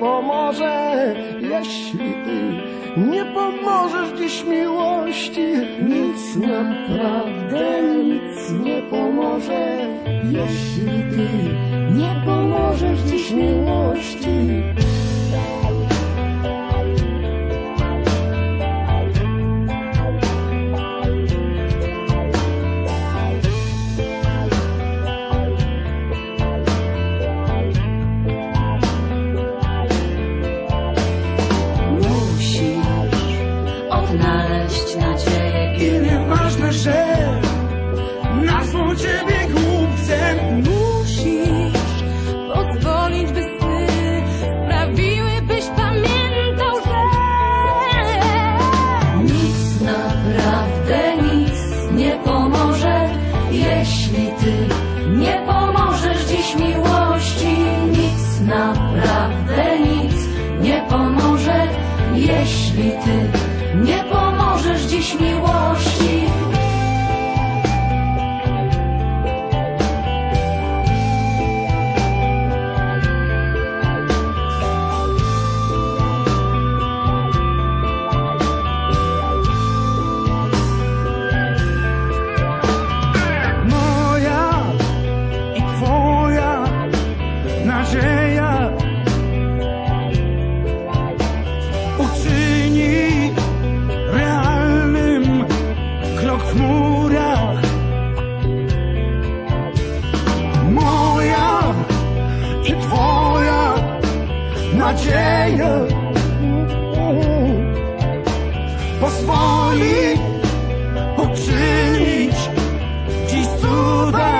pomoże, jeśli ty nie pomożesz dziś miłości. Nic naprawdę nic nie pomoże, jeśli ty nie pomożesz nazwą ciebie głupcem Musisz pozwolić, by sny sprawiły, byś pamiętał, że nic naprawdę nic nie pomoże, jeśli ty nie pomożesz dziś miłości. Nic naprawdę nic nie pomoże, jeśli ty nie pomożesz dziś miłości. Nadzieja pozwoli uczynić dziś cuda.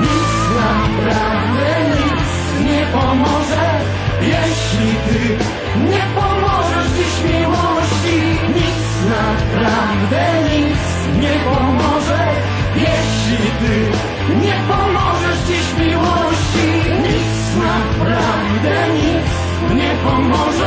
Nic naprawdę nic nie pomoże, jeśli ty nie pomożesz dziś miłości. Nic naprawdę ty nie pomożesz dziś miłości. Nic naprawdę nic nie pomoże.